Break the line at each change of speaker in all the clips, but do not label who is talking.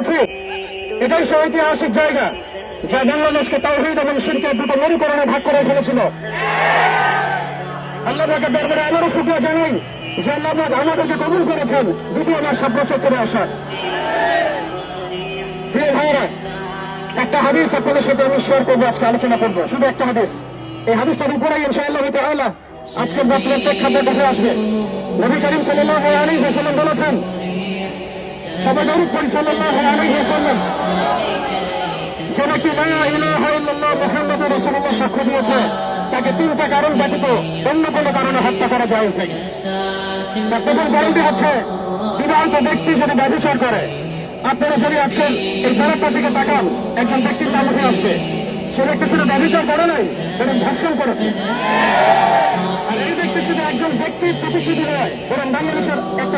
আছে। এটাই সে ঐতিহাসিক জায়গা যা বাংলাদেশকে তাওহিদ এবং শিরকে দুটো মরুকরণে ভাগ করে ফেলেছিল। আল্লাহ পাকের দরবারে আবারও শুক্রিয়া জানাই যে আল্লাহ আমাদেরকে কবুল করেছেন দ্বিতীয় মাস সাব্র চত্বরে আসার প্রিয় ভাইরা একটা হাদিস আপনাদের সাথে আমি শেয়ার করব, আজকে আলোচনা করব। শুধু একটা হাদিস। এই হাদিসটার উপরেই ইনশাআল্লাহ তাআলা আজকের বক্তব্যের প্রেক্ষাপট উঠে আসবে। নবী করিম সাল্লাল্লাহু আলাইহি ওয়াসাল্লাম বলেছেন সাক্ষ্য দিয়েছে। তাকে তিনটা কারণ ব্যতীত অন্য কোনো কারণে হত্যা করা নাই। প্রথম কারণটি হচ্ছে, বিবাহিত ব্যক্তি যদি ব্যবচার করে, আপনারা যদি আজকের এই তারাটার দিকে তাকান, একজন ব্যক্তির নাম আসবে। সে ব্যক্তি শুধু ব্যবচার করে নাই, বরং ধর্ষণ করেছে। আর এই ব্যক্তি শুধু একজন ব্যক্তির প্রতিকৃতি নয়, বরং বাংলাদেশের একটা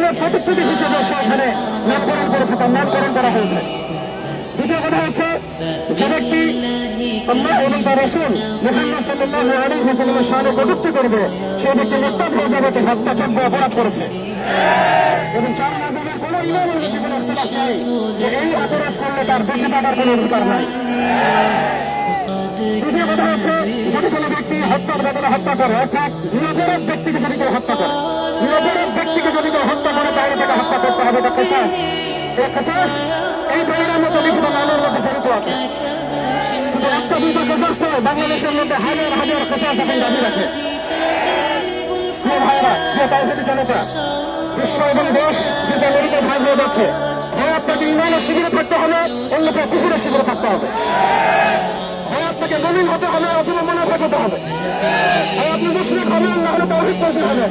একটা প্রতিশ্রুতি হিসেবে সে এখানে নামকরণ করেছে, তার নামকরণ করা হয়েছে। দ্বিতীয় কথা হচ্ছে, যে ব্যক্তি ব্যক্তি ব্যক্তি হত্যা করে, অর্থাৎ নিরপরাধ ব্যক্তিকে যদি কেউ হত্যা করে, নিরপরাধ ব্যক্তিকে যদি হত্যা করে তাহলে তাকে হত্যা করতে হবে, এটা কেসাস এই কেসাস মতো বিভিন্ন নামের মধ্যে জড়িত আছে। শুধু একটা দুইটা কেসাস নয়, বাংলাদেশের মধ্যে হাজার হাজার দেশ দুটা নদীতে ভাগ হয়ে যাচ্ছে। হয় আপনাকে ইমানের শিবিরে থাকতে হবে অন্যকে কুকুরের শিবিরে থাকতে হবে। হয় আপনাকে মমিন হতে হবে, অথবা মনোভাব হতে হবে। হয় আপনি মুসলিম হবেন না হলে তাওহিদ পৌঁছে হবেন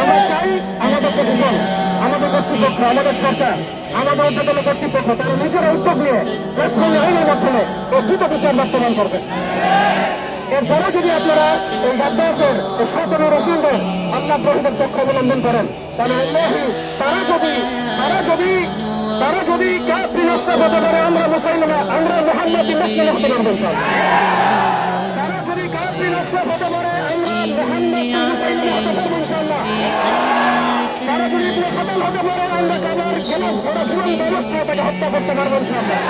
আমরা চাই আমাদের প্রশাসন, আমাদের কর্তৃপক্ষ, আমাদের সরকার, আমাদের উদ্যোগের কর্তৃপক্ষ তারা নিজেরা উদ্যোগ নিয়ে প্রেসফোনে আইনের মাধ্যমে ও দ্রুত বিচার বাস্তবায়ন করবে। এরপরে যদি আপনারা এই গাদ্দারদের এই শতন রসুলদের আল্লাহ প্রভুদের পক্ষ অবলম্বন করেন, তাহলে আল্লাহি, তারা যদি তারা যদি তারা যদি ক্যাপ বিনষ্ট হতে পারে, আমরা মুসাইলমা আমরা মোহাম্মদ বিনষ্ট হতে পারব তারা যদি ক্যাপ বিনষ্ট হতে পারে, আমরা মোহাম্মদ হতে পারব ইনশাআল্লাহ। তারা যদি কোনো খাতাল হতে পারে আমরা কাবার কোনো কোনো ব্যবস্থা তাকে হত্যা করতে পারব ইনশাআল্লাহ।